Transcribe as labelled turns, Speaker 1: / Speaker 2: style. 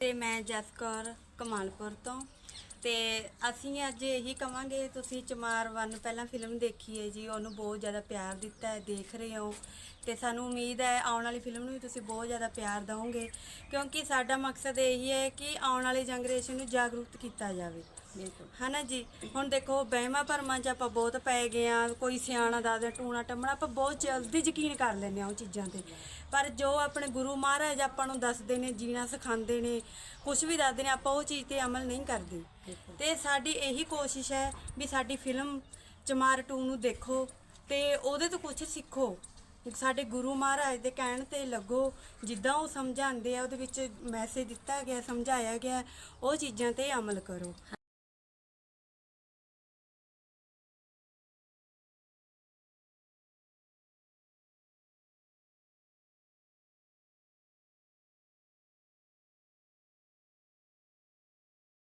Speaker 1: ਅਤੇ ਮੈਂ ਜਸ ਕਮਾਲਪੁਰ ਤੋਂ। ਤੇ ਅਸੀਂ ਅੱਜ ਇਹੀ ਕਵਾਂਗੇ ਤੁਸੀਂ ਚਮਾਰ ਵਨ ਪਹਿਲਾਂ ਫਿਲਮ ਦੇਖੀ ਹੈ ਜੀ ਉਹਨੂੰ ਬਹੁਤ ਜ਼ਿਆਦਾ ਪਿਆਰ ਦਿੱਤਾ ਹੈ ਦੇਖ ਰਹੇ ਹੋ। ਤੇ ਸਾਨੂੰ ਉਮੀਦ ਹੈ ਆਉਣ ਵਾਲੀ ਫਿਲਮ ਨੂੰ ਵੀ ਤੁਸੀਂ ਬਹੁਤ ਜ਼ਿਆਦਾ ਪਿਆਰ ਦਿਓਗੇ ਕਿਉਂਕਿ ਸਾਡਾ ਮਕਸਦ ਇਹੀ ਹੈ ਕਿ ਆਉਣ ਵਾਲੀ ਜਨਰੇਸ਼ਨ ਨੂੰ ਜਾਗਰੂਕ ਕੀਤਾ ਜਾਵੇ।
Speaker 2: ਬਿਲਕੁਲ।
Speaker 1: ਹਨਾ ਜੀ? ਹੁਣ ਦੇਖੋ ਵਹਿਮਾਂ ਭਰਮਾਂ 'ਚ ਆਪਾਂ ਬਹੁਤ ਪੈ ਗਏ ਆ ਕੋਈ ਸਿਆਣਾ ਦੱਸਦਾ ਟੂਣਾ ਟੰਮਣਾ ਆਪਾਂ ਬਹੁਤ ਜਲਦੀ ਯਕੀਨ ਕਰ ਲੈਂਦੇ ਆ ਉਹ ਚੀਜ਼ਾਂ ਤੇ। ਪਰ ਜੋ ਆਪਣੇ ਗੁਰੂ ਮਹਾਰਾਜ ਆਪਾਂ ਨੂੰ ਦੱਸਦੇ ਨੇ ਜੀਣਾ ਸਿਖਾਉਂਦੇ ਨੇ ਕੁਝ ਵੀ ਦੱਸਦੇ ਨੇ ਆਪਾਂ ਉਹ ਚੀਜ਼ ਤੇ ਅਮਲ ਨਹੀਂ ਕਰਦੇ। ਤੇ ਸਾਡੀ ਇਹੀ ਕੋਸ਼ਿਸ਼ ਹੈ ਵੀ ਸਾਡੀ ਫਿਲਮ ਚਮਾਰ 2 ਨੂੰ ਦੇਖੋ ਤੇ ਉਹਦੇ ਤੋਂ ਕੁਝ ਸਿੱਖੋ। ਸਾਡੇ ਗੁਰੂ ਮਹਾਰਾਜ ਦੇ ਕਹਿਣ ਤੇ ਲੱਗੋ ਜਿੱਦਾਂ ਉਹ ਸਮਝਾਉਂਦੇ ਆ ਉਹਦੇ ਵਿੱਚ ਮੈਸੇਜ ਦਿੱਤਾ ਗਿਆ ਸਮਝਾਇਆ ਗਿਆ ਉਹ ਚੀਜ਼ਾਂ ਤੇ ਅਮਲ ਕਰੋ।